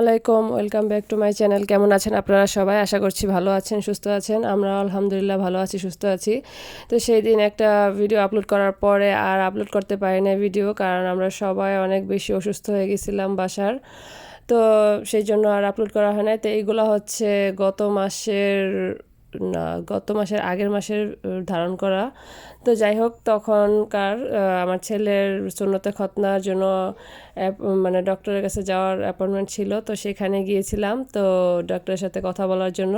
আলাইকুম welcome back to my channel কেমন আছেন আপনারা সবাই? আশা করছি ভালো আছেন, সুস্থ আছেন। আমরা আলহামদুলিল্লাহ ভালো আছি, সুস্থ আছি। তো সেই দিন একটা ভিডিও আপলোড করার পরে আর আপলোড করতে পারি না ভিডিও কারণ আমরা সবাই অনেক বেশি অসুস্থ হয়ে গেছিলাম বাসার। তো সেই জন্য আর আপলোড করা হয় না তো এইগুলো হচ্ছে গত মাসের গত মাসের আগের মাসের ধারণ করা। তো যাই হোক, তখনকার আমার ছেলের সুন্নতে খতনার জন্য মানে ডক্টরের কাছে যাওয়ার অ্যাপয়েন্টমেন্ট ছিল, তো সেখানে গিয়েছিলাম, তো ডক্টরের সাথে কথা বলার জন্য।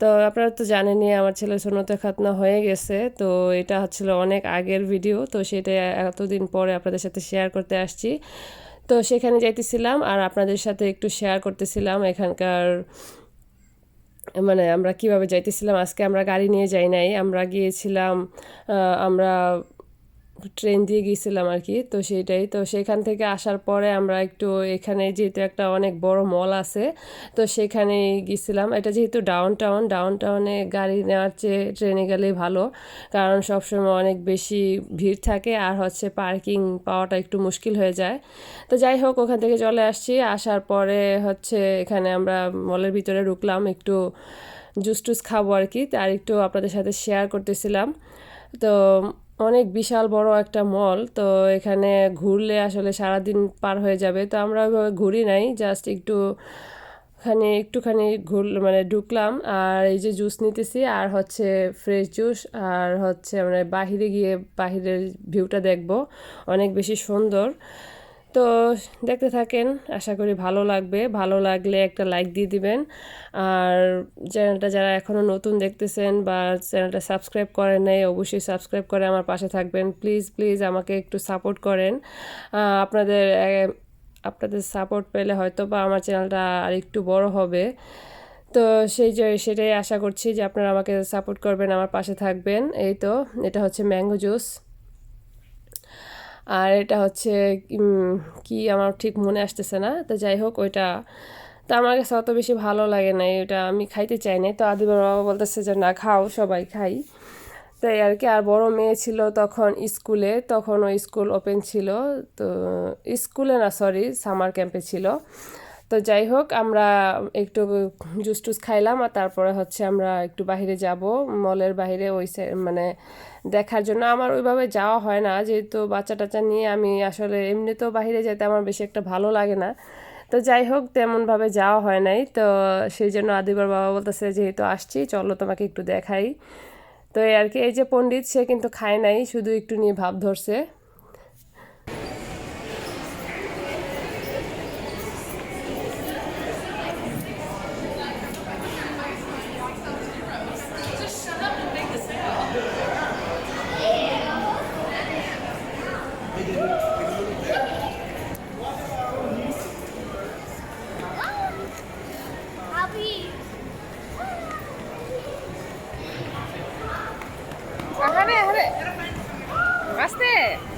তো আপনারা তো জানেনই, আমার ছেলের সুন্নতে খতনা হয়ে গেছে, তো এটা হচ্ছিল অনেক আগের ভিডিও, তো সেটা এতদিন পরে আপনাদের সাথে শেয়ার করতে আসছি। তো সেখানে যাইতেছিলাম, আর আপনাদের সাথে একটু শেয়ার করতেছিলাম, এখানকার মানে আমরা কীভাবে যাইতেছিলাম? আজকে আমরা গাড়ি নিয়ে যাই নাই। আমরা গিয়েছিলাম আমরা ট্রেন দিয়ে গিয়েছিলাম আর কি। তো সেইটাই। তো সেখান থেকে আসার পরে আমরা একটু এখানে যেহেতু একটা অনেক বড় মল আছে, তো সেখানে গিয়েছিলাম এটা যেহেতু ডাউন টাউন ডাউন টাউনে গাড়ি নেওয়ার চেয়ে ট্রেনে গেলেই ভালো। কারণ সবসময় অনেক বেশি ভিড় থাকে আর হচ্ছে পার্কিং পাওয়াটা একটু মুশকিল হয়ে যায়। তো যাই হোক, ওখান থেকে চলে আসছি। আসার পরে হচ্ছে এখানে আমরা মলের ভিতরে ঢুকলাম, একটু জুস টুস খাব আর কি। আর একটু আপনাদের সাথে শেয়ার করতেছিলাম। তো অনেক বিশাল বড় একটা মল, তো এখানে ঘুরলে আসলে সারাদিন পার হয়ে যাবে। তো আমরা ওইভাবে ঘুরি নাই জাস্ট একটু খানি, একটুখানি ঘুর মানে ঢুকলাম। আর এই যে জুস নিতেছি, আর হচ্ছে ফ্রেশ জুস আর হচ্ছে আমরা বাহিরে গিয়ে বাহিরের ভিউটা দেখব। অনেক বেশি সুন্দর। তো দেখতে থাকেন, আশা করি ভালো লাগবে। ভালো লাগলে একটা লাইক দিয়ে দিবেন। আর চ্যানেলটা যারা এখনও নতুন দেখতেছেন বা চ্যানেলটা সাবস্ক্রাইব করেন নাই, অবশ্যই সাবস্ক্রাইব করে আমার পাশে থাকবেন। প্লিজ প্লিজ আমাকে একটু সাপোর্ট করেন। আপনাদের আপনাদের সাপোর্ট পেলে হয়তো বা আমার চ্যানেলটা আর একটু বড় হবে। তো সেই যে, সেটাই আশা করছি যে আপনারা আমাকে সাপোর্ট করবেন, আমার পাশে থাকবেন। এই তো, এটা হচ্ছে ম্যাঙ্গো জুস আর এটা হচ্ছে কি আমার ঠিক মনে আসতেছে না। তো যাই হোক, ওইটা, তো আমার কাছে অত বেশি ভালো লাগে না, এটা আমি খাইতে চাই না তো আদিবার বাবা বলতেছে যে, না, খাও, সবাই খাই। তাই আর কি, আর বড় মেয়ে ছিল তখন স্কুলে, তখন ওই স্কুল ওপেন ছিল। তো স্কুলে না সরি সামার ক্যাম্পে ছিল। তো যাই হোক, আমরা একটু জুস টুস খাইলাম আর তারপরে হচ্ছে আমরা একটু বাইরে যাব, মলের বাইরে ওই মানে দেখার জন্য। আমার ওইভাবে যাওয়া হয় না, যেহেতু বাচ্চা টাচ্চা নিয়ে আমি আসলে এমনিতেও বাইরে যেতে আমার বেশি একটা ভালো লাগে না। তো যাই হোক, তেমনভাবে যাওয়া হয় নাই। তো সেই জন্য আদিবার বাবা বলতেছে, যেহেতু আসছি, চলো তোমাকে একটু দেখাই। তো আর কি, এই যে পণ্ডিত, সে কিন্তু খায় নাই, শুধু একটু নিয়ে ভাব ধরছে। আরে আরে আস্তে আফনান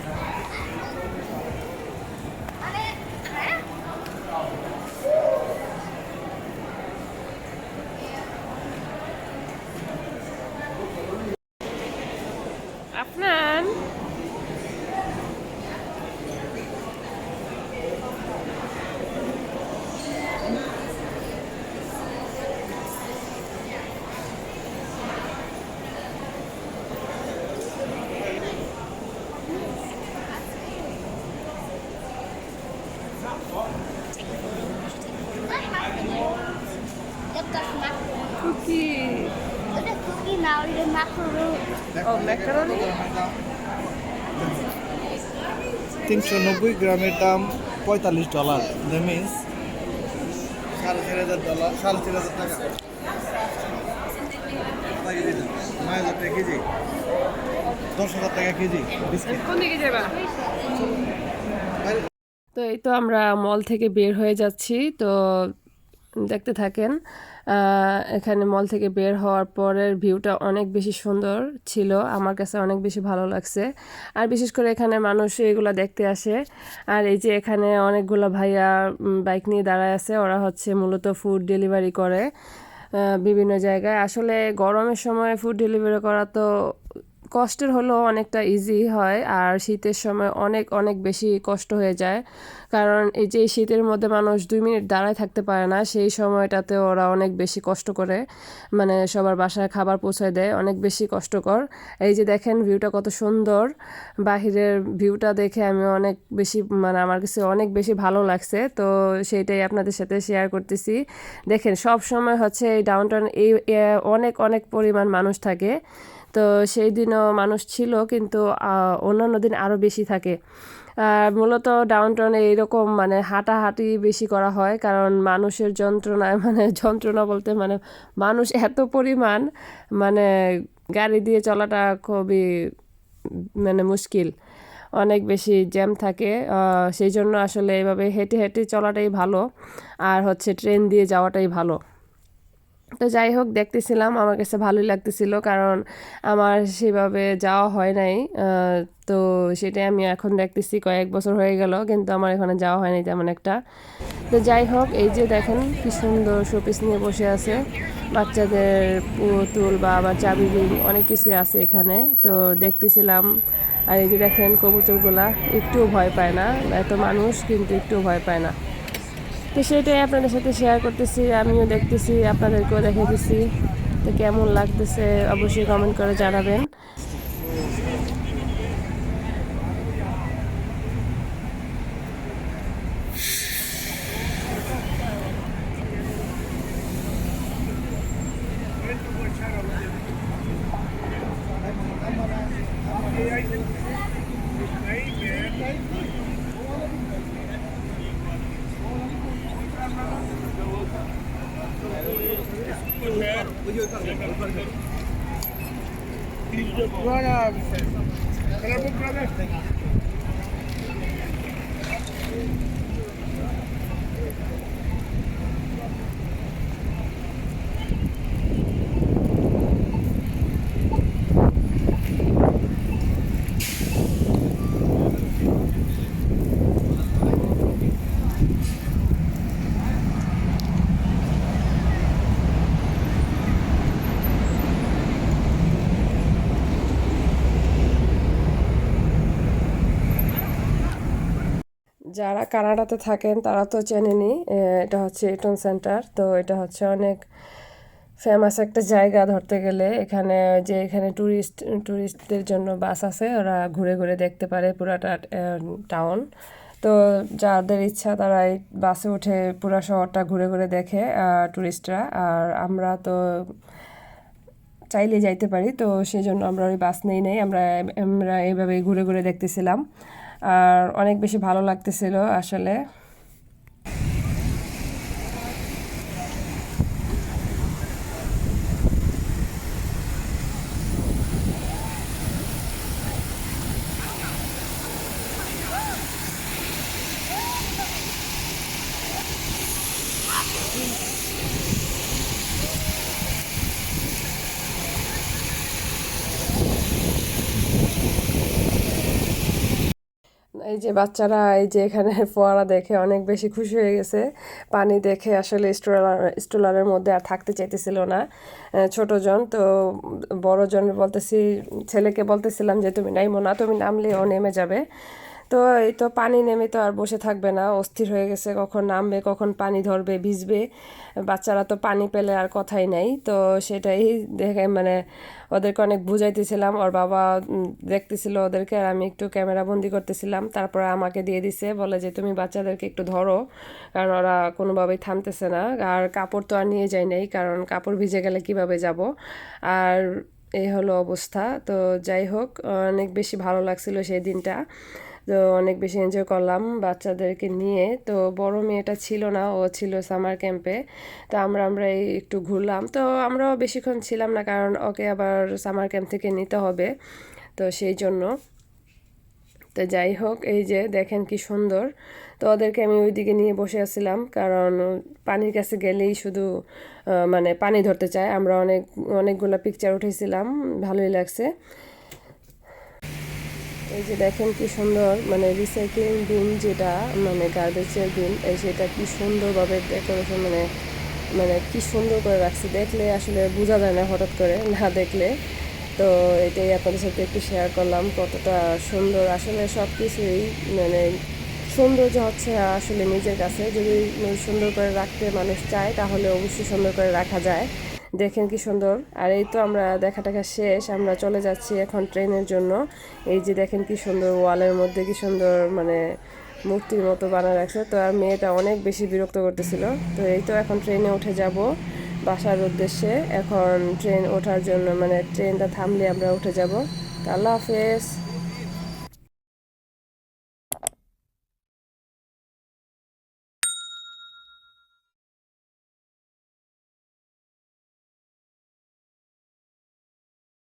the Makro. ও ম্যাকারনি তিনশো নব্বই গ্রামের দাম পঁয়তাল্লিশ ডলার। দ্য মিনস সাড়ে চার হাজার ডলার সাড়ে চার হাজার টাকা। নয় হাজার টাকা কেজি। দশ হাজার টাকা কেজি কোন দিকে যাবা? তো এই তো আমরা মল থেকে বের হয়ে যাচ্ছি। তো দেখতে থাকেন। এখানে মল থেকে বের হওয়ার পরের ভিউটা অনেক বেশি সুন্দর ছিল। আমার কাছে অনেক বেশি ভালো লাগছে। আর বিশেষ করে এখানে মানুষ এগুলো দেখতে আসে। আর এই যে এখানে অনেকগুলো ভাইয়া বাইক নিয়ে দাঁড়ায় আছে। ওরা হচ্ছে মূলত ফুড ডেলিভারি করে বিভিন্ন জায়গায়। আসলে গরমের সময় ফুড ডেলিভারি করা তো কষ্টের হলেও অনেকটা ইজি হয়, আর শীতের সময় অনেক অনেক বেশি কষ্ট হয়ে যায়। কারণ এই যে শীতের মধ্যে মানুষ দুই মিনিট দাঁড়ায় থাকতে পারে না, সেই সময়টাতে ওরা অনেক বেশি কষ্ট করে মানে সবার বাসায় খাবার পৌঁছায় দেয়, অনেক বেশি কষ্টকর। এই যে দেখেন ভিউটা কত সুন্দর, বাহিরের ভিউটা দেখে আমি অনেক বেশি মানে আমার কাছে অনেক বেশি ভালো লাগছে। তো সেইটাই আপনাদের সাথে শেয়ার করতেছি। দেখেন সব সময় হচ্ছে এই ডাউনটাউন এই অনেক অনেক পরিমাণ মানুষ থাকে। তো সেই দিনও মানুষ ছিল, কিন্তু অন্যান্য দিন আরও বেশি থাকে। আর মূলত ডাউন টাউনে এইরকম মানে হাঁটাহাঁটি বেশি করা হয়, কারণ মানুষের যন্ত্রণায় মানে যন্ত্রণা বলতে মানে মানুষ এত পরিমাণ মানে গাড়ি দিয়ে চলাটা খুবই মানে মুশকিল। অনেক বেশি জ্যাম থাকে সেই জন্য আসলে এভাবে হেঁটে হেঁটে চলাটাই ভালো, আর হচ্ছে ট্রেন দিয়ে যাওয়াটাই ভালো। তো যাই হোক, দেখতেছিলাম, আমার কাছে ভালোই লাগতেছিল, কারণ আমার সেভাবে যাওয়া হয় নাই। তো সেটাই আমি এখন দেখতেছি, কয়েক বছর হয়ে গেল, কিন্তু আমার এখানে যাওয়া হয়নি তেমন একটা। তো যাই হোক, এই যে দেখেন কি সুন্দর শোপিস নিয়ে বসে আছে। বাচ্চাদের পুতুল বা আবার চাবি অনেক কিছু আছে এখানে। তো দেখতেছিলাম, আর এই যে দেখেন কবুতরগুলা, একটুও ভয় পায় না, এত মানুষ কিন্তু একটুও ভয় পায় না। তো সেটাই আপনাদের সাথে শেয়ার করতেছি, আমিও দেখতেছি, আপনাদেরকেও দেখে দিছি তো কেমন লাগতেছে অবশ্যই কমেন্ট করে জানাবেন। कलर बुक যারা কানাডাতে থাকেন, তারা তো চেনেনি এটা হচ্ছে ইটন সেন্টার তো এটা হচ্ছে অনেক ফেমাস একটা জায়গা ধরতে গেলে। এখানে যে এখানে ট্যুরিস্ট ট্যুরিস্টদের জন্য বাস আছে, ওরা ঘুরে ঘুরে দেখতে পারে পুরাটা টাউন তো যাদের ইচ্ছা তারা এই বাসে উঠে পুরা শহরটা ঘুরে ঘুরে দেখে ট্যুরিস্টরা আর আমরা তো চাইলে যাইতে পারি, তো সেই জন্য আমরা ওই বাস নেই নেই, আমরা আমরা এইভাবে ঘুরে ঘুরে দেখতেছিলাম। আর অনেক বেশি ভালো লাগতেছিল আসলে। এই যে বাচ্চারা এই যে এখানে ফোয়ারা দেখে অনেক বেশি খুশি হয়ে গেছে। পানি দেখে আসলে স্ট্রলার, স্ট্রলারের মধ্যে আর থাকতে চাইতেছিল না। ছোটজন তো বড়জন বলতেছি, ছেলেকে বলতেছিলাম যে, তুমি নাইমো না, তুমি নামলে ও নেমে যাবে। তো এই তো পানি নেমে তো আর বসে থাকবে না, অস্থির হয়ে গেছে, কখন নামবে, কখন পানি ধরবে, ভিজবে। বাচ্চারা তো পানি পেলে আর কথাই নাই, তো সেটাই দেখে মানে ওদেরকে অনেক বুঝাইতেছিলাম, ওর বাবা দেখতেছিল ওদেরকে আর আমি একটু ক্যামেরা বন্দি করতেছিলাম, তারপরে আমাকে দিয়ে দিছে, বলে যে তুমি বাচ্চাদেরকে একটু ধরো, কারণ ওরা কোনোভাবেই থামতেছে না। আর কাপড় তো আর নিয়ে যাই নাই, কারণ কাপড় ভিজে গেলে কীভাবে যাব? আর এই হলো অবস্থা, তো যাই হোক, অনেক বেশি ভালো লাগছিল সেই দিনটা। তো অনেক বেশি এনজয় করলাম বাচ্চাদেরকে নিয়ে। তো বড় মেয়েটা ছিল না, ও ছিল সামার ক্যাম্পে তো আমরা আমরা এই একটু ঘুরলাম। তো আমরাও বেশিক্ষণ ছিলাম না, কারণ ওকে আবার সামার ক্যাম্প থেকে নিতে হবে। তো সেই জন্য। তো যাই হোক, এই যে দেখেন কি সুন্দর। তো ওদেরকে আমি ওইদিকে নিয়ে বসে আছিলাম, কারণ পানির কাছে গেলেই শুধু মানে পানি ধরতে চায়। আমরা অনেক, অনেকগুলো পিকচার উঠেছিলাম, ভালোই লাগছে। এই যে দেখেন কি সুন্দর মানে রিসাইক্লিং বিন যেটা মানে গার্বেজের বিন এই সেটা কি সুন্দরভাবে ডেকোরেশন মানে মানে কি সুন্দর করে রাখছে, দেখলে আসলে বোঝা যায় না হঠাৎ করে, না দেখলে। তো এটাই আপনাদের সাথে একটু শেয়ার করলাম, কতটা সুন্দর। আসলে সব কিছুই মানে সৌন্দর্য হচ্ছে আসলে নিজের কাছে। যদি সুন্দর করে রাখতে মানুষ চায়, তাহলে অবশ্যই সুন্দর করে রাখা যায়। দেখেন কি সুন্দর। আর এই তো আমরা দেখা টাকা শেষ, আমরা চলে যাচ্ছি এখন ট্রেনের জন্য। এই যে দেখেন কি সুন্দর ওয়ালের মধ্যে কি সুন্দর মানে মূর্তির মতো বানায় রাখছে। তো আর মেয়েটা অনেক বেশি বিরক্ত করতেছিল। তো এই তো এখন ট্রেনে উঠে যাব বাসার উদ্দেশ্যে। এখন ট্রেন ওঠার জন্য মানে ট্রেনটা থামলে আমরা উঠে যাব। আল্লাহ হাফেজ।